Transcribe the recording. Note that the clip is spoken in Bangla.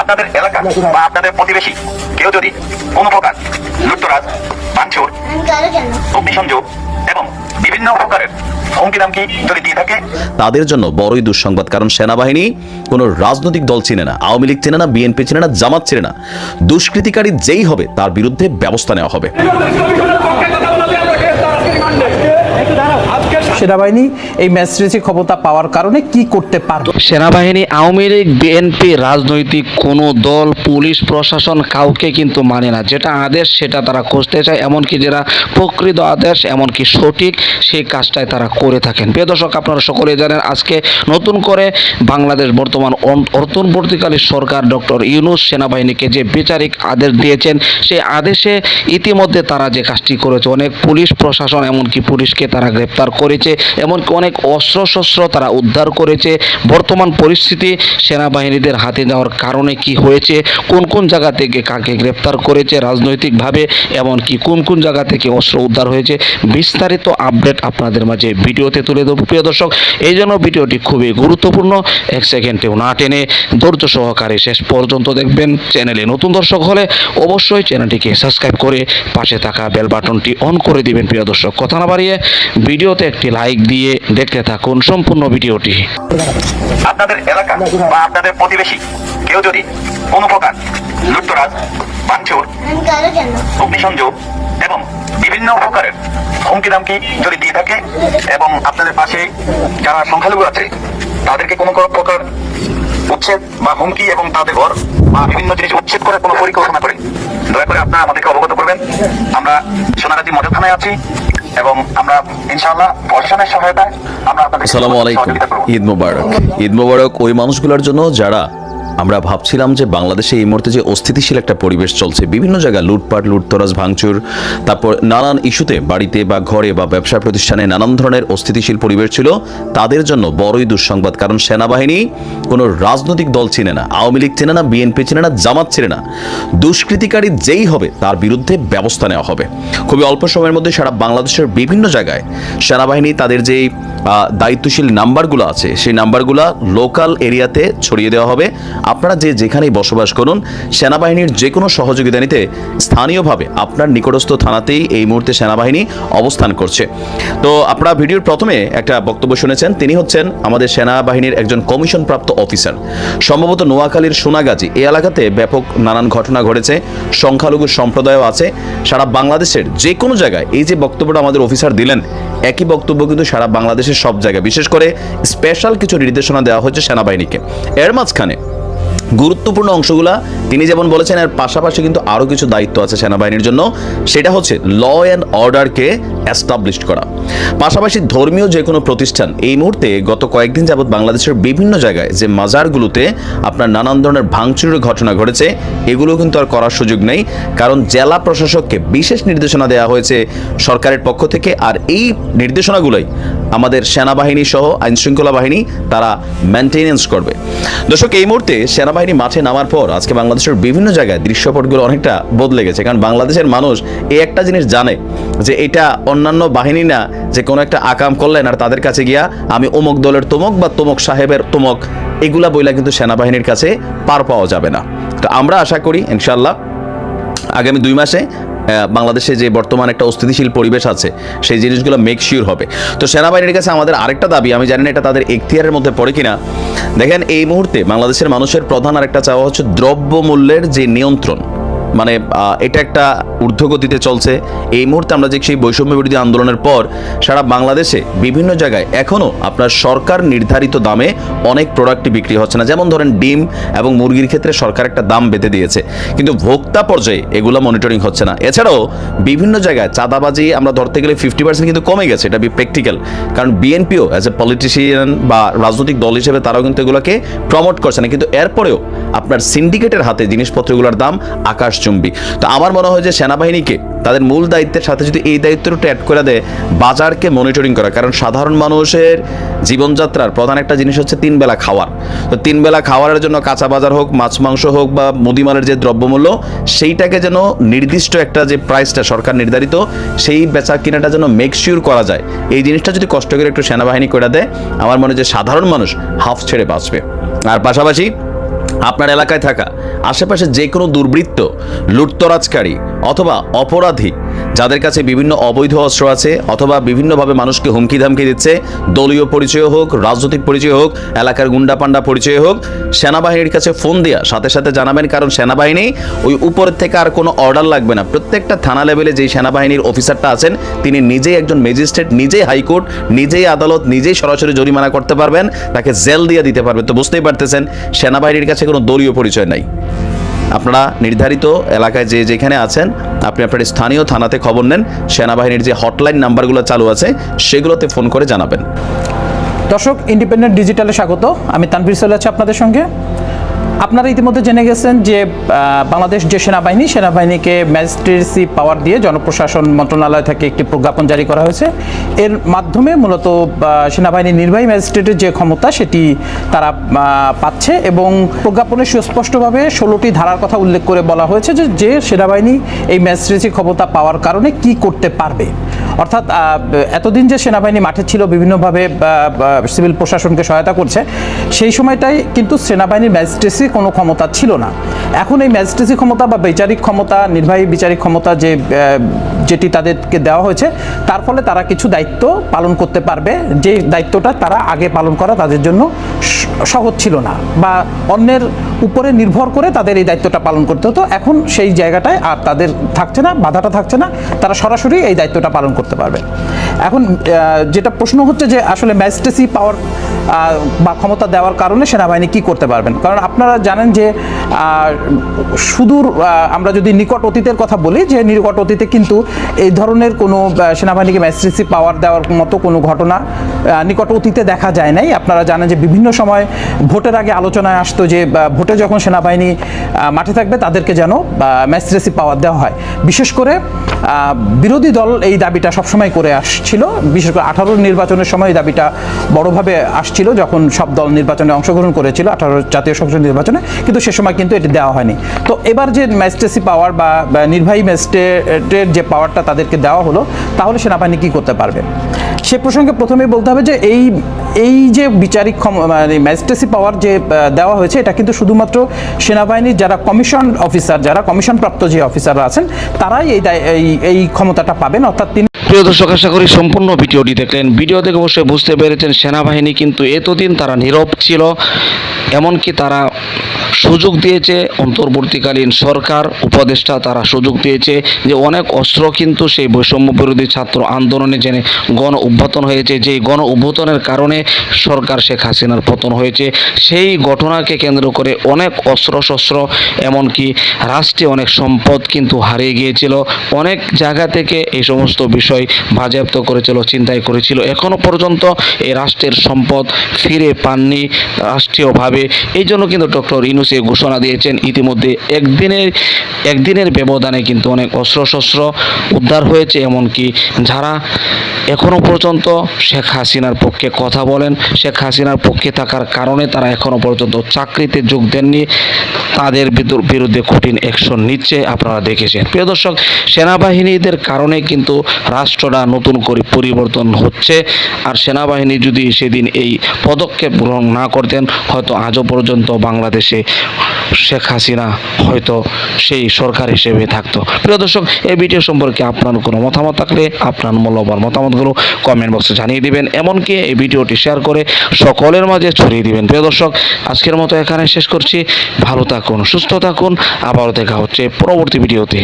আপনাদের এলাকা বা আপনাদের প্রতিবেশী কেউ যদি কোনো প্রকার লুটতরাজ ভাঙচুর অগ্নিসংযোগ এবং বিভিন্ন প্রকারের হুমকি দামকি যদি দিয়ে থাকে তাদের জন্য বড়ই দুঃসংবাদ কারণ সেনাবাহিনী কোনো রাজনৈতিক দল চিনে না আওয়ামী লীগ চিনে না বিএনপি চিনে না জামাত চিনে না। দুষ্কৃতিকারী যেই হবে তার বিরুদ্ধে ব্যবস্থা নেওয়া হবে। সেনাবাহিনী এই ম্যাজিস্ট্রেসি ক্ষমতা পাওয়ার কারণে কি করতে পারবে? সেনাবাহিনী আওয়ামী লীগ বিএনপি রাজনৈতিক কোনো দল, পুলিশ, প্রশাসন কাউকে কিন্তু মানে না। যেটা আদেশ, সেটা তারা খুঁজতে চায়। এমনকি যারা প্রকৃত আদেশ, এমনকি সঠিক, সেই কাজটাই তারা করে থাকেন। প্রিয় দর্শক, আপনারা সকলেই জানেন, আজকে নতুন করে বাংলাদেশ বর্তমান অন- সরকার ডক্টর ইউনুস সেনাবাহিনীকে যে বিচারিক আদেশ দিয়েছেন, সেই আদেশে ইতিমধ্যে তারা যে কাজটি করেছে, অনেক পুলিশ, প্রশাসন, এমনকি পুলিশকে তারা গ্রেপ্তার করেছে। এমনকি অনেক অস্ত্র শস্ত্র তারা উদ্ধার করেছে। বর্তমান পরিস্থিতি সেনাবাহিনীদের হাতে যাওয়ার কারণে কি হয়েছে, কোন কোন জায়গা থেকে কাকে গ্রেপ্তার করেছে রাজনৈতিকভাবে, এমনকি কোন কোন জায়গা থেকে অস্ত্র উদ্ধার হয়েছে, বিস্তারিত আপডেট আপনাদের মাঝে ভিডিওতে তুলে দেবো প্রিয় দর্শক, এই জন্য ভিডিওটি খুবই গুরুত্বপূর্ণ, এক সেকেন্ডেও না টেনে ধৈর্য সহকারে শেষ পর্যন্ত দেখবেন। চ্যানেলে নতুন দর্শক হলে অবশ্যই চ্যানেলটিকে সাবস্ক্রাইব করে পাশে থাকা বেল বাটনটি অন করে দিবেন। প্রিয় দর্শক, কথা না বাড়িয়ে ভিডিওতে একটি লাইক দিয়ে দেখতে থাকুন সম্পূর্ণ ভিডিওটি। আপনাদের এলাকা বা আপনাদের প্রতিবেশী কেউ যদি কোনো প্রকার লুটতরাজ ভাঙচুর অগ্নিসংযোগ এবং বিভিন্ন প্রকারের হুমকি দামকি যদি দিয়ে থাকে এবং আপনাদের পাশে যারা সংখ্যালঘু আছে, তাদেরকে কোনো কোনো প্রকার উচ্ছেদ বা হুমকি এবং তাদের ঘর বা বিভিন্ন জিনিস উচ্ছেদ করে কোনো পরিকল্পনা করে, দয়া করে আপনারা আমাদেরকে অবগত করবেন। আমরা সোনাগাজী মডেল থানায় আছি। এবং আমরা ইনশাআল্লাহ প্রশাসনের সহায়তায় আমরা আপনাদের আসসালামু আলাইকুম। ঈদ মোবারক। ঈদ মোবারক ওই মানুষগুলোর জন্য যারা আমরা ভাবছিলাম যে বাংলাদেশে এই মুহূর্তে যে অস্থিতিশীল একটা পরিবেশ চলছে, বিভিন্ন জায়গায় লুটপাট, লুটতরাজ, ভাঙচুর, তারপর নানান ইস্যুতে বাড়িতে বা ঘরে বা ব্যবসা প্রতিষ্ঠানে নানান ধরনের অস্থিতিশীল পরিবেশ ছিল, তাদের জন্য বড়ই দুঃসংবাদ। কারণ সেনাবাহিনী কোনো রাজনৈতিক দল চিনে না, আওয়ামী লীগ চেনে না, বিএনপি চেনে না, জামাত চেনে না। দুষ্কৃতিকারী যেই হবে, তার বিরুদ্ধে ব্যবস্থা নেওয়া হবে। খুবই অল্প সময়ের মধ্যে সারা বাংলাদেশের বিভিন্ন জায়গায় সেনাবাহিনী তাদের যেই দায়িত্বশীল নাম্বারগুলো আছে, সেই নাম্বারগুলো লোকাল এরিয়াতে ছড়িয়ে দেওয়া হবে। আপনারা যে যেখানেই বসবাস করুন, সেনাবাহিনীর যে কোনো সহযোগিতা নিতে স্থানীয়ভাবে আপনার নিকটস্থ থানাতেই এই মুহূর্তে সেনাবাহিনী অবস্থান করছে। তো আপনারা ভিডিওর প্রথমে একটা বক্তব্য শুনেছেন, তিনি হচ্ছেন আমাদের সেনাবাহিনীর একজন কমিশনপ্রাপ্ত অফিসার। সম্ভবত নোয়াখালীর সোনাগাজী, এই এলাকাতে ব্যাপক নানান ঘটনা ঘটেছে, সংখ্যালঘু সম্প্রদায়ও আছে। সারা বাংলাদেশের যে কোনো জায়গায় এই যে বক্তব্যটা আমাদের অফিসার দিলেন একই বক্তব্য কিন্তু সারা বাংলাদেশের সব জায়গায়। বিশেষ করে স্পেশাল কিছু নির্দেশনা দেওয়া হচ্ছে সেনাবাহিনীকে। এর মাঝখানে গুরুত্বপূর্ণ অংশগুলা তিনি যেমন বলেছেন, এর পাশাপাশি কিন্তু আরও কিছু দায়িত্ব আছে সেনাবাহিনীর জন্য। সেটা হচ্ছে ল অ্যান্ড অর্ডারকে অ্যাস্টাবলিশ করা। পাশাপাশি ধর্মীয় যে কোনো প্রতিষ্ঠান, এই মুহূর্তে গত কয়েকদিন যাবৎ বাংলাদেশের বিভিন্ন জায়গায় যে মাজারগুলোতে আপনার নানান ধরনের ভাঙচুরের ঘটনা ঘটেছে, এগুলো কিন্তু আর করার সুযোগ নেই। কারণ জেলা প্রশাসককে বিশেষ নির্দেশনা দেওয়া হয়েছে সরকারের পক্ষ থেকে, আর এই নির্দেশনাগুলোই আমাদের সেনাবাহিনী সহ আইনশৃঙ্খলা বাহিনী তারা মেনটেনেন্স করবে। দর্শক, এই মুহূর্তে সেনাবাহিনী মাঠে নামার পর আজকে বাংলাদেশের বিভিন্ন জায়গায় দৃশ্যপটগুলো অনেকটা বদলে গেছে। কারণ বাংলাদেশের মানুষ এই একটা জিনিস জানে যে এটা অন্যান্য বাহিনী না যে কোনো একটা আকাম করলেন আর তাদের কাছে গিয়া আমি অমুক দলের তমক বা তমক সাহেবের তমক এগুলা বইলা কিন্তু সেনাবাহিনীর কাছে পার পাওয়া যাবে না। তো আমরা আশা করি ইনশাল্লাহ আগামী দুই মাসে বাংলাদেশে যে বর্তমান একটা অস্থিতিশীল পরিবেশ আছে, সেই জিনিসগুলো মেক শিওর হবে। তো সেনাবাহিনীর কাছে আমাদের আরেকটা দাবি, আমি জানি না এটা তাদের এখতিয়ারের মধ্যে পড়ে কিনা। দেখেন, এই মুহূর্তে বাংলাদেশের মানুষের প্রধান আরেকটা চাওয়া হচ্ছে দ্রব্য মূল্যের যে নিয়ন্ত্রণ। মানে এটা একটা ঊর্ধ্বগতিতে চলছে। এই মুহূর্তে আমরা দেখছি বৈষম্য বিরোধী আন্দোলনের পর সারা বাংলাদেশে বিভিন্ন জায়গায় এখনও আপনার সরকার নির্ধারিত দামে অনেক প্রোডাক্টই বিক্রি হচ্ছে না। যেমন ধরেন ডিম এবং মুরগির ক্ষেত্রে সরকার একটা দাম বেঁধে দিয়েছে। কিন্তু ভোক্তা পর্যায়ে এগুলো মনিটরিং হচ্ছে না। এছাড়াও বিভিন্ন জায়গায় চাঁদাবাজি আমরা ধরতে গেলে ফিফটি পার্সেন্ট কিন্তু কমে গেছে। এটা প্র্যাকটিক্যাল কারণ বিএনপিও অ্যাজ এ পলিটিশিয়ান বা রাজনৈতিক দল হিসেবে তারাও কিন্তু এগুলোকে প্রমোট করছে না। কিন্তু এরপরেও আপনার সিন্ডিকেটের হাতে জিনিসপত্রগুলোর দাম আকাশচুম্বী তো আমার মনে হয় যে সেনাবাহিনীকে তাদের মূল দায়িত্বের সাথে যদি এই দায়িত্বটা অ্যাড করে দেয়, বাজারকে মনিটরিং করা। কারণ সাধারণ মানুষের জীবনযাত্রার প্রধান একটা জিনিস হচ্ছে তিন বেলা খাওয়ার। তো তিন বেলা খাওয়ারের জন্য কাঁচা বাজার হোক, মাছ মাংস হোক বা মুদিমালের যে দ্রব্যমূল্য, সেইটাকে যেন নির্দিষ্ট একটা যে প্রাইসটা সরকার নির্ধারিত, সেই বেচা কিনাটা যেন মেক শিওর করা যায়। এই জিনিসটা যদি কষ্ট করে একটু সেনাবাহিনী করে দেয়, আমার মনে হয় যে সাধারণ মানুষ হাফ ছেড়ে বাঁচবে। আর পাশাপাশি আপনার এলাকায় থাকা আশেপাশে যে কোনো দুর্বৃত্ত লুটতরাজকারী অথবা অপরাধী যাদের কাছে বিভিন্ন অবৈধ অস্ত্র আছে অথবা বিভিন্নভাবে মানুষকে হুমকি ধামকি দিচ্ছে, দলীয় পরিচয় হোক, রাজনৈতিক পরিচয় হোক, এলাকার গুন্ডা গুন্ডাপান্ডা পরিচয় হোক, সেনাবাহিনীর কাছে ফোন দেওয়া সাথে সাথে জানাবেন কারণ সেনাবাহিনী ওই উপরের থেকে আর কোনো অর্ডার লাগবে না। প্রত্যেকটা থানা লেভেলে যেই সেনাবাহিনীর অফিসারটা আছেন, তিনি নিজেই একজন ম্যাজিস্ট্রেট নিজেই হাইকোর্ট নিজেই আদালত, নিজেই সরাসরি জরিমানা করতে পারবেন, তাকে জেল দিয়ে দিতে পারবেন তো বুঝতেই পারতেছেন, সেনাবাহিনীর কাছে কোনো দলীয় পরিচয় নাই। আপনারা নির্ধারিত এলাকায় যে যেখানে আছেন, আপনি আপনার স্থানীয় থানাতে খবর নেন, সেনাবাহিনীর যে হটলাইন নাম্বারগুলো চালু আছে, সেগুলোতে ফোন করে জানাবেন। দর্শক, ইন্ডিপেন্ডেন্ট ডিজিটালে স্বাগত। আমি তানভীর চলে আছি আপনাদের সঙ্গে। আপনারা ইতিমধ্যে জেনে গেছেন যে বাংলাদেশ যে সেনাবাহিনী, সেনাবাহিনীকে ম্যাজিস্ট্রেসি পাওয়ার দিয়ে জনপ্রশাসন মন্ত্রণালয় থেকে একটি প্রজ্ঞাপন জারি করা হয়েছে। এর মাধ্যমে মূলত সেনাবাহিনীর নির্বাহী ম্যাজিস্ট্রেটের যে ক্ষমতা, সেটি তারা পাচ্ছে এবং প্রজ্ঞাপনে সুস্পষ্টভাবে ষোলোটি ধারার কথা উল্লেখ করে বলা হয়েছে যে যে সেনাবাহিনী এই ম্যাজিস্ট্রেসি ক্ষমতা পাওয়ার কারণে কি করতে পারবে। অর্থাৎ এতদিন যে সেনাবাহিনী মাঠে ছিল, বিভিন্নভাবে সিভিল প্রশাসনকে সহায়তা করছে, সেই সময়টাই কিন্তু সেনাবাহিনীর ম্যাজিস্ট্রেসি কোনো ক্ষমতা ছিল না। এখন এই ম্যাজিস্ট্রেসি ক্ষমতা বা বিচারিক ক্ষমতা, নির্বাহী বিচারিক ক্ষমতা যে যেটি তাদেরকে দেওয়া হয়েছে, তার ফলে তারা কিছু দায়িত্ব পালন করতে পারবে। যে দায়িত্বটা তারা আগে পালন করা তাদের জন্য সহজ ছিল না বা অন্যের উপরে নির্ভর করে তাদের এই দায়িত্বটা পালন করতে হতো। এখন সেই জায়গাটায় আর তাদের থাকছে না, বাধাটা থাকছে না। তারা সরাসরি এই দায়িত্বটা পালন করতে পারবে। এখন যেটা প্রশ্ন হচ্ছে যে আসলে ম্যাজিস্ট্রেসি পাওয়ার বা ক্ষমতা দেওয়ার কারণে সেনাবাহিনী কি করতে পারবেন? কারণ আপনারা জানেন যে সুদূর আমরা যদি নিকট অতীতের কথা বলি, যে নিকট অতীতে কিন্তু এই ধরনের কোনো সেনাবাহিনীকে ম্যাজিস্ট্রেসি পাওয়ার দেওয়ার মতো কোনো ঘটনা নিকট অতীতে দেখা যায় নাই। আপনারা জানেন যে বিভিন্ন সময় ভোটের আগে আলোচনায় আসতো যে ভোটে যখন সেনাবাহিনী মাঠে থাকবে, তাদেরকে যেন ম্যাজিস্ট্রেসি পাওয়ার দেওয়া হয়। বিশেষ করে বিরোধী দল এই দাবিটা সবসময় করে আসছিল, বিশেষ করে আঠারোর নির্বাচনের সময় দাবিটা বড়ভাবে আসছিল, যখন সব দল নির্বাচনে অংশগ্রহণ করেছিল, আঠারো জাতীয় সংসদ নির্বাচনে, কিন্তু সে সময় কিন্তু এটি দেওয়া হয়নি। তো এবার যে ম্যাজিস্ট্রেসি পাওয়ার বা নির্বাহী ম্যাজিস্ট্রেটের যে পাওয়ারটা তাদেরকে দেওয়া হলো, তাহলে সেনাবাহিনী কি করতে পারবে? সে প্রসঙ্গে প্রথমেই বলতে হবে যে এই এই যে বিচারিক মানে ম্যাজিস্ট্রেসি পাওয়ার যে দেওয়া হয়েছে, এটা কিন্তু শুধুমাত্র সেনাবাহিনীর যারা কমিশন অফিসার, যারা কমিশন প্রাপ্ত যে অফিসাররা আছেন, তারাই এই- এই ক্ষমতাটা পাবেন। অর্থাৎ তিনি প্রিয় দর্শক, আশা করি সম্পূর্ণ ভিডিওটি দেখলেন। ভিডিও দেখে অবশ্যই বুঝতে পেরেছেন, সেনাবাহিনী কিন্তু এতদিন তারা নীরব ছিল, এমনকি তারা সুযোগ দিয়েছে। অন্তর্বর্তীকালীন সরকার, উপদেষ্টা তারা সুযোগ দিয়েছে যে অনেক অস্ত্র কিন্তু সেই বৈষম্য বিরোধী ছাত্র আন্দোলনে জেনে গণ উদ্বোধন হয়েছে, যেই গণ উদ্বোধনের কারণে সরকার শেখ হাসিনার পতন হয়েছে। সেই ঘটনাকে কেন্দ্র করে অনেক অস্ত্র শস্ত্র এমনকি রাষ্ট্রে অনেক সম্পদ কিন্তু হারিয়ে গিয়েছিল। অনেক জায়গা থেকে এই সমস্ত বিষয় বাজেয়াপ্ত করেছিল চিন্তাই করেছিল। এখনও পর্যন্ত এই রাষ্ট্রের সম্পদ ফিরে পাননি রাষ্ট্রীয়ভাবে। এই জন্য কিন্তু ডক্টর ইনুসে ঘোষণা দিয়েছেন। ইতিমধ্যে একদিনের একদিনের ব্যবধানে কিন্তু অনেক অস্ত্রশস্ত্র উদ্ধার হয়েছে, এমনকি যারা এখনও পর্যন্ত শেখ হাসিনার পক্ষে কথা বলেন, শেখ হাসিনার পক্ষে থাকার কারণে তারা এখনও পর্যন্ত চাকরিতে যোগ দেননি। তাদের বিরুদ্ধে কঠিন অ্যাকশন নিচ্ছে, আপনারা দেখেছেন। প্রিয় দর্শক, সেনাবাহিনীদের কারণে কিন্তু রাষ্ট্রটা নতুন করে পরিবর্তন হচ্ছে। আর সেনাবাহিনী যদি সেদিন এই পদক্ষেপ গ্রহণ না করতেন, হয়তো আজও পর্যন্ত বাংলাদেশে শেখ হাসিনা হয়তো সেই সরকার হিসেবে থাকতো। প্রিয় দর্শক, এই ভিডিও সম্পর্কে আপনার কোনো মতামত থাকলে আপনার মূল্যবান মতামতগুলো কমেন্ট বক্সে জানিয়ে দিবেন। এমনকি এই ভিডিওটি শেয়ার করে সকলের মাঝে ছড়িয়ে দিবেন। প্রিয় দর্শক, আজকের মতো এখানে শেষ করছি। ভালো থাকুন সুস্থ থাকুন আবারও দেখা হচ্ছে পরবর্তী ভিডিওতে।